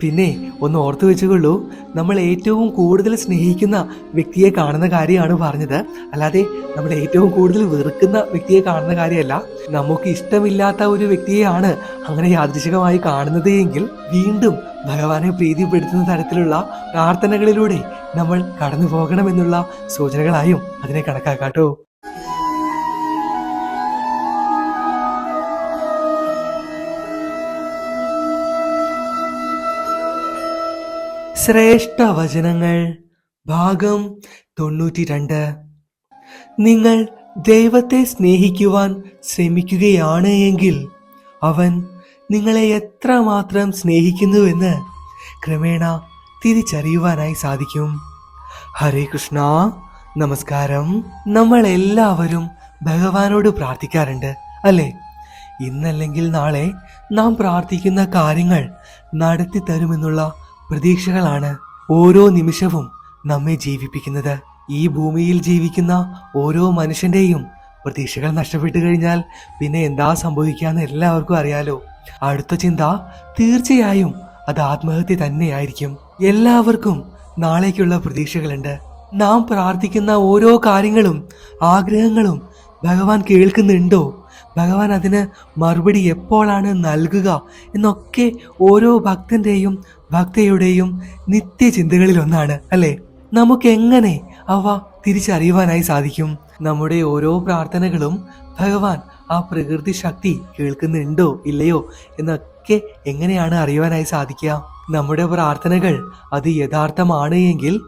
പിന്നെ ഒന്ന് ഓർത്തു വെച്ചുകൊള്ളൂ നമ്മൾ ഏറ്റവും കൂടുതൽ സ്നേഹിക്കുന്ന വ്യക്തിയെ കാണുന്ന കാര്യമാണ് പറഞ്ഞത്. അല്ലാതെ നമ്മൾ ഏറ്റവും കൂടുതൽ വെറുക്കുന്ന വ്യക്തിയെ കാണുന്ന കാര്യമല്ല. നമുക്ക് ഇഷ്ടമില്ലാത്ത ഒരു വ്യക്തിയെയാണ് അങ്ങനെ യാദൃശികമായി കാണുന്നത് എങ്കിൽ വീണ്ടും ഭഗവാനെ പ്രീതിപ്പെടുത്തുന്ന തരത്തിലുള്ള പ്രാർത്ഥനകളിലൂടെ നമ്മൾ കടന്നു പോകണമെന്നുള്ള സൂചനകളായും അതിനെ കണക്കാക്കാട്ടോ ശ്രേഷ്ഠ വചനങ്ങൾ ഭാഗം തൊണ്ണൂറ്റി രണ്ട് നിങ്ങൾ ദൈവത്തെ സ്നേഹിക്കുവാൻ ശ്രമിക്കുകയാണ് എങ്കിൽ അവൻ നിങ്ങളെ എത്രമാത്രം സ്നേഹിക്കുന്നുവെന്ന് ക്രമേണ തിരിച്ചറിയുവാനായി സാധിക്കും. ഹരേ കൃഷ്ണ. നമസ്കാരം. നമ്മൾ എല്ലാവരും ഭഗവാനോട് പ്രാർത്ഥിക്കാറുണ്ട് അല്ലേ? ഇന്നല്ലെങ്കിൽ നാളെ നാം പ്രാർത്ഥിക്കുന്ന കാര്യങ്ങൾ നടത്തി തരുമെന്നുള്ള പ്രതീക്ഷകളാണ് ഓരോ നിമിഷവും നമ്മെ ജീവിപ്പിക്കുന്നത്. ഈ ഭൂമിയിൽ ജീവിക്കുന്ന ഓരോ മനുഷ്യന്റെയും പ്രതീക്ഷകൾ നഷ്ടപ്പെട്ടു കഴിഞ്ഞാൽ പിന്നെ എന്താ സംഭവിക്കാന്ന് എല്ലാവർക്കും അറിയാലോ. അടുത്ത ചിന്ത തീർച്ചയായും അത് ആത്മഹത്യ തന്നെയായിരിക്കും. എല്ലാവർക്കും നാളേക്കുള്ള പ്രതീക്ഷകളുണ്ട്. നാം പ്രാർത്ഥിക്കുന്ന ഓരോ കാര്യങ്ങളും ആഗ്രഹങ്ങളും ഭഗവാൻ കേൾക്കുന്നുണ്ടോ? ഭഗവാൻ അതിന് മറുപടി എപ്പോഴാണ് നൽകുക എന്നൊക്കെ ഓരോ ഭക്തന്റെയും ഭക്തയുടെയും നിത്യചിന്തകളിലൊന്നാണ് അല്ലേ? നമുക്ക് എങ്ങനെ അവ തിരിച്ചറിയുവാനായി സാധിക്കും? നമ്മുടെ ഓരോ പ്രാർത്ഥനകളും ഭഗവാൻ ആ പ്രകൃതി ശക്തി കേൾക്കുന്നുണ്ടോ ഇല്ലയോ എന്നൊക്കെ എങ്ങനെയാണ് അറിയുവാനായി സാധിക്കുക? നമ്മുടെ പ്രാർത്ഥനകൾ അത് യഥാർത്ഥമാണ് എങ്കിൽ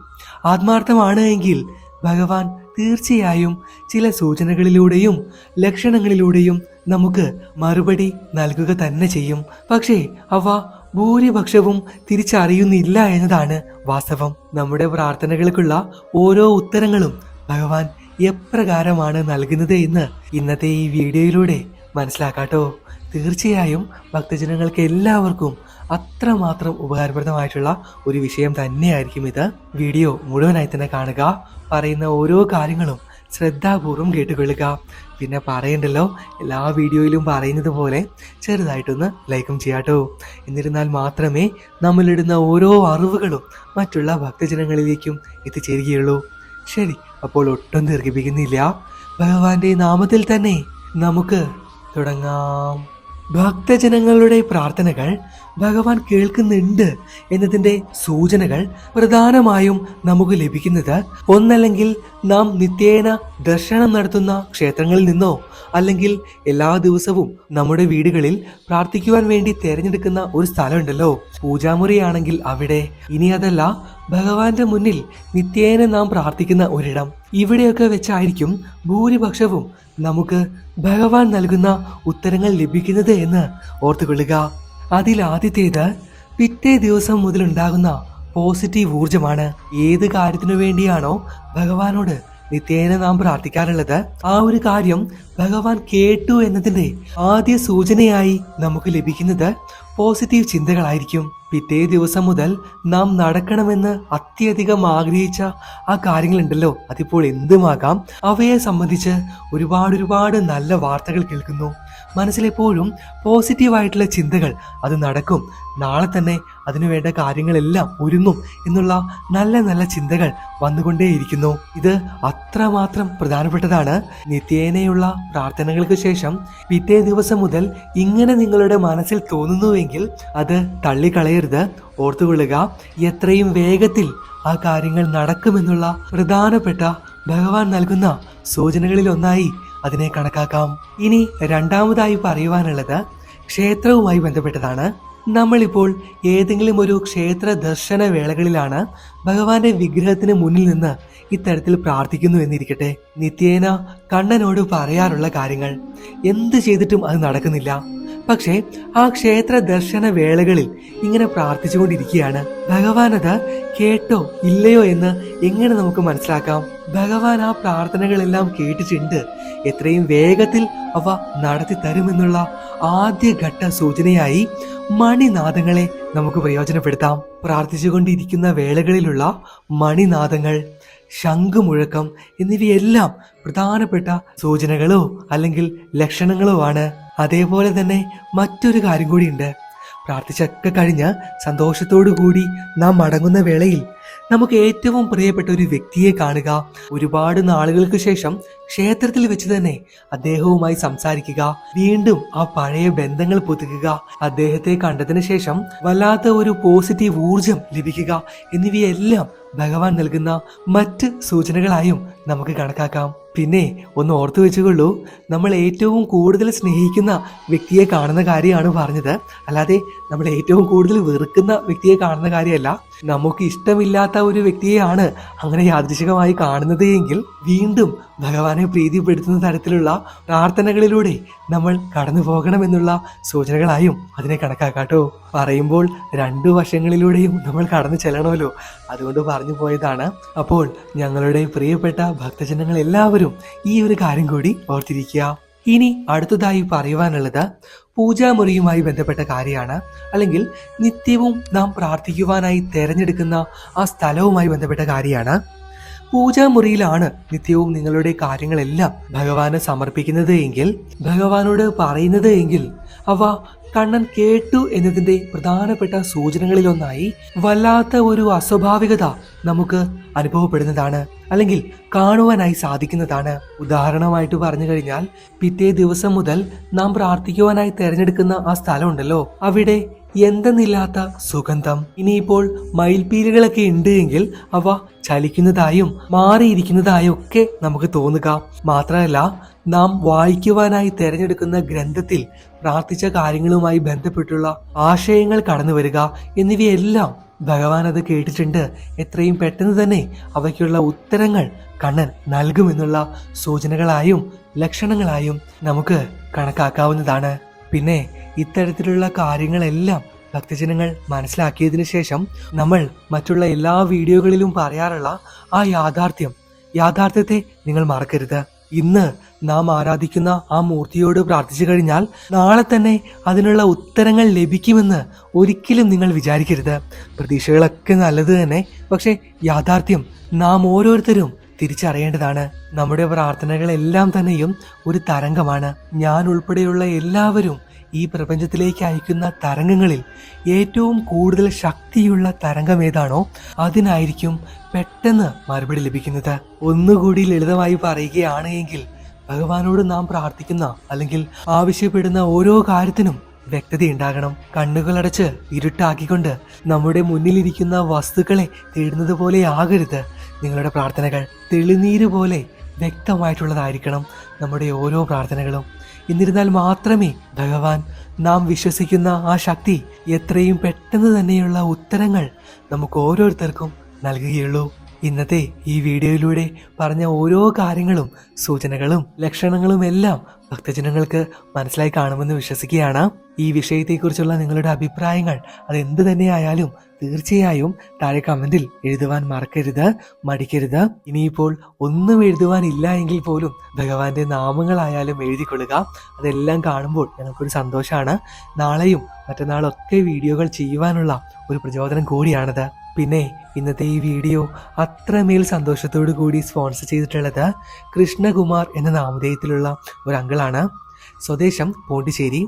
ആത്മാർത്ഥമാണ് എങ്കിൽ ഭഗവാൻ തീർച്ചയായും ചില സൂചനകളിലൂടെയും ലക്ഷണങ്ങളിലൂടെയും നമുക്ക് മറുപടി നൽകുക തന്നെ ചെയ്യും. പക്ഷേ അവ ഭൂരിപക്ഷവും തിരിച്ചറിയുന്നില്ല എന്നതാണ് വാസ്തവം. നമ്മുടെ പ്രാർത്ഥനകൾക്കുള്ള ഓരോ ഉത്തരങ്ങളും ഭഗവാൻ എപ്രകാരമാണ് നൽകുന്നത് എന്ന് ഇന്നത്തെ ഈ വീഡിയോയിലൂടെ മനസ്സിലാക്കാട്ടോ തീർച്ചയായും ഭക്തജനങ്ങൾക്ക് എല്ലാവർക്കും അത്രമാത്രം ഉപകാരപ്രദമായിട്ടുള്ള ഒരു വിഷയം തന്നെയായിരിക്കും ഇത്. വീഡിയോ മുഴുവനായി തന്നെ കാണുക. പറയുന്ന ഓരോ കാര്യങ്ങളും ശ്രദ്ധാപൂർവം കേട്ടുകൊള്ളുക. പിന്നെ പറയണ്ടല്ലോ എല്ലാ വീഡിയോയിലും പറയുന്നത് പോലെ ചെറുതായിട്ടൊന്ന് ലൈക്കും ചെയ്യാട്ടോ എന്നിരുന്നാൽ മാത്രമേ നമ്മളിടുന്ന ഓരോ അറിവുകളും മറ്റുള്ള ഭക്തജനങ്ങളിലേക്കും എത്തിച്ചേരുകയുള്ളൂ. ശരി അപ്പോൾ ഒട്ടും ദീർഘിപ്പിക്കുന്നില്ല. ഭഗവാന്റെ നാമത്തിൽ തന്നെ നമുക്ക് തുടങ്ങാം. ഭക്തജനങ്ങളുടെ പ്രാർത്ഥനകൾ ഭഗവാൻ കേൾക്കുന്നുണ്ട് എന്നതിന്റെ സൂചനകൾ പ്രധാനമായും നമുക്ക് ലഭിക്കുന്നത് ഒന്നല്ലെങ്കിൽ നാം നിത്യേന ദർശനം നടത്തുന്ന ക്ഷേത്രങ്ങളിൽ നിന്നോ അല്ലെങ്കിൽ എല്ലാ ദിവസവും നമ്മുടെ വീടുകളിൽ പ്രാർത്ഥിക്കുവാൻ വേണ്ടി തിരഞ്ഞെടുക്കുന്ന ഒരു സ്ഥലമുണ്ടല്ലോ. പൂജാമുറിയാണെങ്കിൽ അവിടെ. ഇനി അതല്ല ഭഗവാന്റെ മുന്നിൽ നിത്യേന നാം പ്രാർത്ഥിക്കുന്ന ഒരിടം. ഇവിടെയൊക്കെ വെച്ചായിരിക്കും ഭൂരിപക്ഷവും നമുക്ക് ഭഗവാൻ നൽകുന്ന ഉത്തരങ്ങൾ ലഭിക്കുന്നത് എന്ന് ഓർത്തുകൊള്ളുക. അതിലാദ്യത്തേത് പിറ്റേ ദിവസം മുതലുണ്ടാകുന്ന പോസിറ്റീവ് ഊർജമാണ് ഏത് കാര്യത്തിനു വേണ്ടിയാണോ ഭഗവാനോട് നിത്യേന നാം പ്രാർത്ഥിക്കാറുള്ളത്. ആ ഒരു കാര്യം ഭഗവാൻ കേട്ടു എന്നതിന്റെ ആദ്യ സൂചനയായി നമുക്ക് ലഭിക്കുന്നത് പോസിറ്റീവ് ചിന്തകളായിരിക്കും. പിറ്റേ ദിവസം മുതൽ നാം നടക്കണമെന്ന് അത്യധികം ആഗ്രഹിച്ച ആ കാര്യങ്ങളുണ്ടല്ലോ. അതിപ്പോൾ എന്തുമാകാം? അവയെ സംബന്ധിച്ച് ഒരുപാട് ഒരുപാട് നല്ല വാർത്തകൾ കേൾക്കുന്നു. മനസ്സിലെപ്പോഴും പോസിറ്റീവായിട്ടുള്ള ചിന്തകൾ അത് നടക്കും. നാളെ തന്നെ അതിനുവേണ്ട കാര്യങ്ങളെല്ലാം ഒരുങ്ങും എന്നുള്ള നല്ല നല്ല ചിന്തകൾ വന്നുകൊണ്ടേയിരിക്കുന്നു. ഇത് അത്രമാത്രം പ്രധാനപ്പെട്ടതാണ്. നിത്യേനയുള്ള പ്രാർത്ഥനകൾക്ക് ശേഷം പിറ്റേ ദിവസം മുതൽ ഇങ്ങനെ നിങ്ങളുടെ മനസ്സിൽ തോന്നുന്നുവെങ്കിൽ അത് തള്ളിക്കളയരുത്. ഓർത്തുകൊള്ളുക എത്രയും വേഗത്തിൽ ആ കാര്യങ്ങൾ നടക്കുമെന്നുള്ള പ്രധാനപ്പെട്ട ഭഗവാൻ നൽകുന്ന സൂചനകളിൽ ഒന്നായി അതിനെ കണക്കാക്കാം. ഇനി രണ്ടാമതായി പറയുവാനുള്ളത് ക്ഷേത്രവുമായി ബന്ധപ്പെട്ടതാണ്. നമ്മളിപ്പോൾ ഏതെങ്കിലും ഒരു ക്ഷേത്ര ദർശന വേളകളിലാണ് ഭഗവാന്റെ വിഗ്രഹത്തിന് മുന്നിൽ നിന്ന് ഇത്തരത്തിൽ പ്രാർത്ഥിക്കുന്നു എന്നിരിക്കട്ടെ. നിത്യേന കണ്ണനോട് പറയാറുള്ള കാര്യങ്ങൾ. എന്ത് ചെയ്തിട്ടും അത് നടക്കുന്നില്ല. പക്ഷേ ആ ക്ഷേത്ര ദർശന വേളകളിൽ ഇങ്ങനെ പ്രാർത്ഥിച്ചുകൊണ്ടിരിക്കുകയാണ്. ഭഗവാൻ അത് കേട്ടോ ഇല്ലയോ എന്ന് എങ്ങനെ നമുക്ക് മനസ്സിലാക്കാം? ഭഗവാൻ ആ പ്രാർത്ഥനകളെല്ലാം കേട്ടിട്ടുണ്ട്. എത്രയും വേഗത്തിൽ അവ നടത്തി തരുമെന്നുള്ള ആദ്യഘട്ട സൂചനയായി മണിനാദങ്ങളെ നമുക്ക് പ്രയോജനപ്പെടുത്താം. പ്രാർത്ഥിച്ചുകൊണ്ടിരിക്കുന്ന വേളകളിലുള്ള മണിനാദങ്ങൾ ശംഖുമുഴക്കം എന്നിവയെല്ലാം പ്രധാനപ്പെട്ട സൂചനകളോ അല്ലെങ്കിൽ ലക്ഷണങ്ങളോ ആണ്. അതേപോലെ തന്നെ മറ്റൊരു കാര്യം കൂടിയുണ്ട്. പ്രാർത്ഥിച്ചൊക്കെ കഴിഞ്ഞ് സന്തോഷത്തോടു കൂടി നാം മടങ്ങുന്ന വേളയിൽ നമുക്ക് ഏറ്റവും പ്രിയപ്പെട്ട ഒരു വ്യക്തിയെ കാണുക. ഒരുപാട് നാളുകൾക്ക് ശേഷം ക്ഷേത്രത്തിൽ വെച്ച് തന്നെ അദ്ദേഹവുമായി സംസാരിക്കുക വീണ്ടും ആ പഴയ ബന്ധങ്ങൾ പുതുക്കുക അദ്ദേഹത്തെ കണ്ടതിന് ശേഷം വല്ലാത്ത ഒരു പോസിറ്റീവ് ഊർജം ലഭിക്കുക എന്നിവയെല്ലാം ഭഗവാൻ നൽകുന്ന മറ്റ് സൂചനകളായും നമുക്ക് കണക്കാക്കാം. പിന്നെ ഒന്ന് ഓർത്തു വെച്ചുകൊള്ളൂ നമ്മൾ ഏറ്റവും കൂടുതൽ സ്നേഹിക്കുന്ന വ്യക്തിയെ കാണുന്ന കാര്യമാണ് പറഞ്ഞത്. അല്ലാതെ നമ്മൾ ഏറ്റവും കൂടുതൽ വെറുക്കുന്ന വ്യക്തിയെ കാണുന്ന കാര്യമല്ല. നമുക്ക് ഇഷ്ടമില്ലാത്ത ഒരു വ്യക്തിയെയാണ് അങ്ങനെ യാദൃശികമായി കാണുന്നത് എങ്കിൽ വീണ്ടും ഭഗവാനെ പ്രീതിപ്പെടുത്തുന്ന തരത്തിലുള്ള പ്രാർത്ഥനകളിലൂടെ നമ്മൾ കടന്നു പോകണമെന്നുള്ള സൂചനകളായും അതിനെ കണക്കാക്കാട്ടോ. പറയുമ്പോൾ രണ്ടു വശങ്ങളിലൂടെയും നമ്മൾ കടന്നു ചെല്ലണമല്ലോ. അതുകൊണ്ട് പറഞ്ഞു പോയതാണ്. അപ്പോൾ ഞങ്ങളുടെ പ്രിയപ്പെട്ട ഭക്തജനങ്ങൾ എല്ലാവരും ഈ ഒരു കാര്യം കൂടി ഓർത്തിരിക്കുക. ഇനി അടുത്തതായി പറയുവാനുള്ളത് പൂജാമുറിയുമായി ബന്ധപ്പെട്ട കാര്യമാണ്. അല്ലെങ്കിൽ നിത്യവും നാം പ്രാർത്ഥിക്കുവാനായി തിരഞ്ഞെടുക്കുന്ന ആ സ്ഥലവുമായി ബന്ധപ്പെട്ട കാര്യമാണ്. പൂജാമുറിയിലാണ് നിത്യവും നിങ്ങളുടെ കാര്യങ്ങളെല്ലാം ഭഗവാന് സമർപ്പിക്കുന്നത് എങ്കിൽ ഭഗവാനോട് പറയുന്നത് എങ്കിൽ അവ കണ്ണൻ കേട്ടു എന്നതിന്റെ പ്രധാനപ്പെട്ട സൂചനകളിലൊന്നായി വല്ലാത്ത ഒരു അസ്വാഭാവികത നമുക്ക് അനുഭവപ്പെടുന്നതാണ് അല്ലെങ്കിൽ കാണുവാനായി സാധിക്കുന്നതാണ്. ഉദാഹരണമായിട്ട് പറഞ്ഞു കഴിഞ്ഞാൽ പിറ്റേ ദിവസം മുതൽ നാം പ്രാർത്ഥിക്കുവാനായി തിരഞ്ഞെടുക്കുന്ന ആ സ്ഥലമുണ്ടല്ലോ. അവിടെ എന്തെന്നില്ലാത്ത സുഗന്ധം. ഇനിയിപ്പോൾ മയിൽപ്പീലുകളൊക്കെ ഉണ്ട് എങ്കിൽ അവ ചലിക്കുന്നതായും മാറിയിരിക്കുന്നതായും ഒക്കെ നമുക്ക് തോന്നുക. മാത്രമല്ല നാം വായിക്കുവാനായി തിരഞ്ഞെടുക്കുന്ന ഗ്രന്ഥത്തിൽ പ്രാർത്ഥിച്ച കാര്യങ്ങളുമായി ബന്ധപ്പെട്ടുള്ള ആശയങ്ങൾ കടന്നു വരിക എന്നിവയെല്ലാം ഭഗവാൻ അത് കേട്ടിട്ടുണ്ട്. എത്രയും പെട്ടെന്ന് തന്നെ അവയ്ക്കുള്ള ഉത്തരങ്ങൾ കണ്ണൻ നൽകുമെന്നുള്ള സൂചനകളായും ലക്ഷണങ്ങളായും നമുക്ക് കണക്കാക്കാവുന്നതാണ്. പിന്നെ ഇത്തരത്തിലുള്ള കാര്യങ്ങളെല്ലാം ഭക്തജനങ്ങൾ മനസ്സിലാക്കിയതിനു ശേഷം നമ്മൾ മറ്റുള്ള എല്ലാ വീഡിയോകളിലും പറയാറുള്ള ആ യാഥാർത്ഥ്യം. യാഥാർത്ഥ്യത്തെ നിങ്ങൾ മറക്കരുത്. ഇന്ന് നാം ആരാധിക്കുന്ന ആ മൂർത്തിയോട് പ്രാർത്ഥിച്ചു കഴിഞ്ഞാൽ നാളെ തന്നെ അതിനുള്ള ഉത്തരങ്ങൾ ലഭിക്കുമെന്ന് ഒരിക്കലും നിങ്ങൾ വിചാരിക്കരുത്. പ്രതീക്ഷകളൊക്കെ നല്ലത് തന്നെ പക്ഷെ യാഥാർത്ഥ്യം നാം ഓരോരുത്തരും തിരിച്ചറിയേണ്ടതാണ്. നമ്മുടെ പ്രാർത്ഥനകളെല്ലാം തന്നെയും ഒരു തരംഗമാണ്. ഞാൻ ഉൾപ്പെടെയുള്ള എല്ലാവരും ഈ പ്രപഞ്ചത്തിലേക്ക് അയക്കുന്ന തരംഗങ്ങളിൽ ഏറ്റവും കൂടുതൽ ശക്തിയുള്ള തരംഗം ഏതാണോ അതിനായിരിക്കും പെട്ടെന്ന് മറുപടി ലഭിക്കുന്നത്. ഒന്നുകൂടി ലളിതമായി പറയുകയാണ് എങ്കിൽ ഭഗവാനോട് നാം പ്രാർത്ഥിക്കുന്ന അല്ലെങ്കിൽ ആവശ്യപ്പെടുന്ന ഓരോ കാര്യത്തിനും വ്യക്തത ഉണ്ടാകണം. കണ്ണുകളടച്ച് ഇരുട്ടാക്കിക്കൊണ്ട് നമ്മുടെ മുന്നിലിരിക്കുന്ന വസ്തുക്കളെ തേടുന്നത് പോലെ ആകരുത്. നിങ്ങളുടെ പ്രാർത്ഥനകൾ തെളിനീര് പോലെ വ്യക്തമായിട്ടുള്ളതായിരിക്കണം. നമ്മുടെ ഓരോ പ്രാർത്ഥനകളും. എന്നിരുന്നാൽ മാത്രമേ ഭഗവാൻ നാം വിശ്വസിക്കുന്ന ആ ശക്തി എത്രയും പെട്ടെന്ന് തന്നെയുള്ള ഉത്തരങ്ങൾ നമുക്ക് ഓരോരുത്തർക്കും നൽകുകയുള്ളൂ. ഇന്നത്തെ ഈ വീഡിയോയിലൂടെ പറഞ്ഞ ഓരോ കാര്യങ്ങളും സൂചനകളും ലക്ഷണങ്ങളും എല്ലാം ഭക്തജനങ്ങൾക്ക് മനസ്സിലായി കാണുമെന്ന് വിശ്വസിക്കുകയാണ്. ഈ വിഷയത്തെക്കുറിച്ചുള്ള നിങ്ങളുടെ അഭിപ്രായങ്ങൾ അതെന്ത് തന്നെയായാലും തീർച്ചയായും താഴെ കമന്റിൽ എഴുതുവാൻ മറക്കരുത് മടിക്കരുത്. ഇനിയിപ്പോൾ ഒന്നും എഴുതുവാൻ ഇല്ല എങ്കിൽ പോലും ഭഗവാന്റെ നാമങ്ങളായാലും എഴുതിക്കൊള്ളുക. അതെല്ലാം കാണുമ്പോൾ ഞങ്ങൾക്കൊരു സന്തോഷമാണ്. നാളെയും മറ്റന്നാളൊക്കെ വീഡിയോകൾ ചെയ്യുവാനുള്ള ഒരു പ്രചോദനം കൂടിയാണത്. പിന്നെ ഇന്നത്തെ ഈ വീഡിയോ അത്രമേൽ സന്തോഷത്തോടു കൂടി സ്പോൺസർ ചെയ്തിട്ടുള്ളത് കൃഷ്ണകുമാർ എന്ന നാമധേയത്തിലുള്ള ഒരു സ്വദേശം പോണ്ടിച്ചേരി.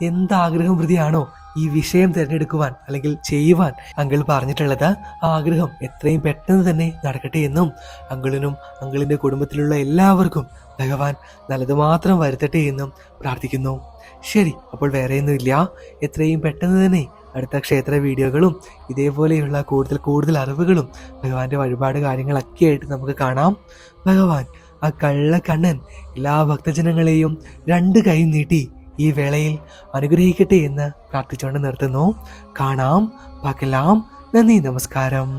എന്താഗ്രഹം വൃതിയാണോ ഈ വിഷയം തിരഞ്ഞെടുക്കുവാൻ അല്ലെങ്കിൽ ചെയ്യുവാൻ അങ്കിൾ പറഞ്ഞിട്ടുള്ളത് ആഗ്രഹം എത്രയും പെട്ടെന്ന് തന്നെ നടക്കട്ടെ എന്നും അങ്കിളിനും അങ്കിളിന്റെ കുടുംബത്തിലുള്ള എല്ലാവർക്കും ഭഗവാൻ നല്ലത് മാത്രം വരുത്തട്ടെ എന്നും പ്രാർത്ഥിക്കുന്നു. ശരി അപ്പോൾ വേറെയൊന്നുമില്ല. എത്രയും പെട്ടെന്ന് തന്നെ അടുത്ത ക്ഷേത്ര വീഡിയോകളും ഇതേപോലെയുള്ള കൂടുതൽ കൂടുതൽ അറിവുകളും ഭഗവാന്റെ വഴിപാട് കാര്യങ്ങളൊക്കെ ആയിട്ട് നമുക്ക് കാണാം. ഭഗവാൻ ആ കള്ള കണ്ണൻ എല്ലാ ഭക്തജനങ്ങളെയും രണ്ട് കൈ നീട്ടി ഈ വേളയിൽ അനുഗ്രഹിക്കട്ടെ എന്ന് പ്രാർത്ഥിച്ചുകൊണ്ട് നിർത്തുന്നു. കാണാം പാക്കെല്ലാം നന്ദി നമസ്കാരം.